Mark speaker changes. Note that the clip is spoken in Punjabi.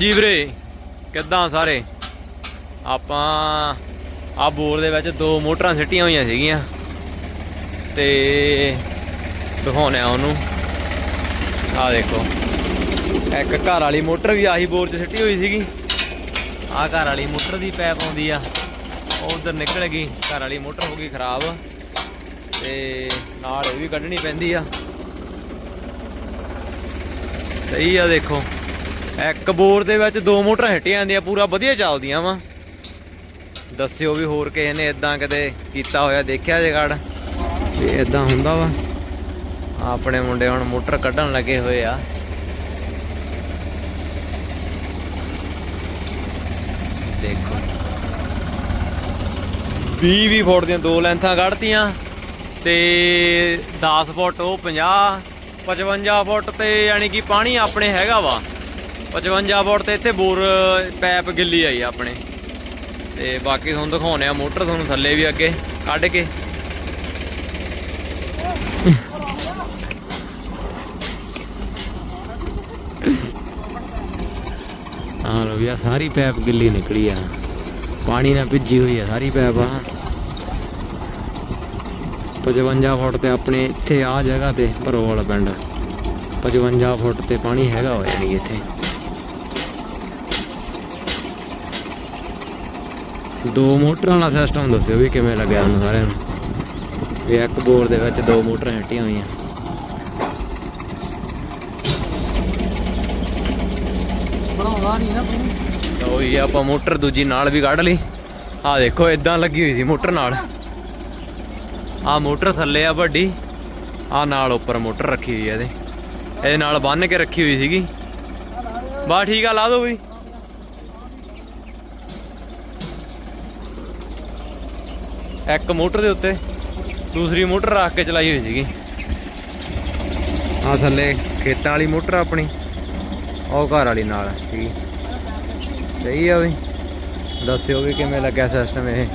Speaker 1: ਜੀ ਵੀਰੇ, ਕਿੱਦਾਂ ਸਾਰੇ? ਆਪਾਂ ਆ ਬੋਰ ਦੇ ਵਿੱਚ ਦੋ ਮੋਟਰਾਂ ਸਿੱਟੀਆਂ ਹੋਈਆਂ ਸੀਗੀਆਂ ਤੇ ਦਿਖਾਉਣੇ ਆ ਉਹਨੂੰ। ਆ ਦੇਖੋ, ਇੱਕ ਘਰ ਵਾਲੀ ਮੋਟਰ ਵੀ ਆਹੀ ਬੋਰ 'ਚ ਸਿੱਟੀ ਹੋਈ ਸੀਗੀ। ਆ ਘਰ ਵਾਲੀ ਮੋਟਰ ਦੀ ਪੈਪ ਆਉਂਦੀ ਆ, ਉਹ ਉਧਰ ਨਿਕਲ ਗਈ, ਘਰ ਵਾਲੀ ਮੋਟਰ ਹੋ ਗਈ ਖਰਾਬ ਤੇ ਨਾਲ ਇਹ ਵੀ ਕੱਢਣੀ ਪੈਂਦੀ ਆ। ਸਹੀ ਆ ਦੇਖੋ। ਇੱਕ ਬੋਰ ਦੇ ਵਿੱਚ ਦੋ ਮੋਟਰਾਂ ਹਿੱਟੀਆਂ ਜਾਂਦੀਆਂ, ਪੂਰਾ ਵਧੀਆ ਚੱਲਦੀਆਂ ਵਾ। ਦੱਸਿਓ ਵੀ ਹੋਰ ਕਿਸੇ ਨੇ ਇਦਾਂ ਕਦੇ ਕੀਤਾ ਹੋਇਆ, ਦੇਖਿਆ ਜੇ ਗੜ ਤੇ ਇਦਾਂ ਹੁੰਦਾ ਵਾ। ਆਪਣੇ ਮੁੰਡੇ ਹੁਣ ਮੋਟਰ ਕੱਢਣ ਲੱਗੇ ਹੋਏ ਆ। ਦੇਖੋ। 20 20 ਫੁੱਟ ਦੀਆਂ ਦੋ ਲੈਂਥਾਂ ਕੱਢਤੀਆਂ, ਤੇ 10 ਫੁੱਟ ਉਹ 50 55 ਫੁੱਟ ਤੇ ਯਾਨੀ ਕਿ ਪਾਣੀ ਆਪਣੇ ਹੈਗਾ ਵਾ। 55 ਫੁੱਟ ਤੇ ਇੱਥੇ ਬੋਰ ਪੈਪ ਗਿੱਲੀ ਆਈ ਆ ਆਪਣੇ। ਤੇ ਬਾਕੀ ਤੁਹਾਨੂੰ ਦਿਖਾਉਣੇ ਆ ਮੋਟਰ, ਤੁਹਾਨੂੰ ਥੱਲੇ ਵੀ ਅੱਗੇ। ਕੱਢ ਕੇ। ਹਾਂ ਲੋ ਯਾ ਸਾਰੀ ਪੈਪ ਗਿੱਲੀ ਨਿਕਲੀ ਆ। ਪਾਣੀ ਨਾਲ ਭਿੱਜੀ ਹੋਈ ਆ ਸਾਰੀ ਪੈਪ ਆ। 55 ਫੁੱਟ ਤੇ ਆਪਣੇ ਇੱਥੇ ਆ ਜਗ੍ਹਾ ਤੇ ਭਰੋਵਾਲ ਪਿੰਡ। 55 ਫੁੱਟ ਤੇ ਪਾਣੀ ਹੈਗਾ ਹੋਇਆ ਨਹੀਂ ਇੱਥੇ। ਦੋ ਮੋਟਰਾਂ ਵਾਲਾ ਸਿਸਟਮ ਦੱਸਿਓ ਵੀ ਕਿਵੇਂ ਲੱਗਿਆ ਤੁਹਾਨੂੰ ਸਾਰਿਆਂ ਨੂੰ? ਵੀ ਇੱਕ ਬੋਰ ਦੇ ਵਿੱਚ ਦੋ ਮੋਟਰਾਂ ਹੱਟੀਆਂ ਹੋਈਆਂ।
Speaker 2: ਬਣਾਉਂਦਾ ਨਹੀਂ ਨਾ ਤੂੰ।
Speaker 1: ਆਪਾਂ ਮੋਟਰ ਦੂਜੀ ਨਾਲ ਵੀ ਕੱਢ ਲਈ। ਆ ਦੇਖੋ ਇਦਾਂ ਲੱਗੀ ਹੋਈ ਸੀ ਮੋਟਰ ਨਾਲ। ਆ ਮੋਟਰ ਥੱਲੇ ਆ ਵੱਡੀ। ਆ ਨਾਲ ਉੱਪਰ ਮੋਟਰ ਰੱਖੀ ਹੋਈ ਆ ਇਹਦੇ। ਇਹਦੇ ਨਾਲ ਬੰਨ ਕੇ ਰੱਖੀ ਹੋਈ ਸੀਗੀ। ਬਾ ਠੀਕ ਆ ਲਾ ਦੋ ਵੀ ਇੱਕ ਮੋਟਰ ਦੇ ਉੱਤੇ, ਦੂਸਰੀ ਮੋਟਰ ਰੱਖ ਕੇ ਚਲਾਈ ਹੋਈ ਸੀਗੀ। ਆ ਥੱਲੇ ਖੇਤਾਂ ਵਾਲੀ ਮੋਟਰ ਆਪਣੀ ਉਹ ਘਰ ਵਾਲੀ ਨਾਲ ਠੀਕ ਸਹੀ ਆ ਵੀ ਦੱਸਿਓ ਵੀ ਕਿਵੇਂ ਲੱਗਿਆ ਸਿਸਟਮ ਇਹ?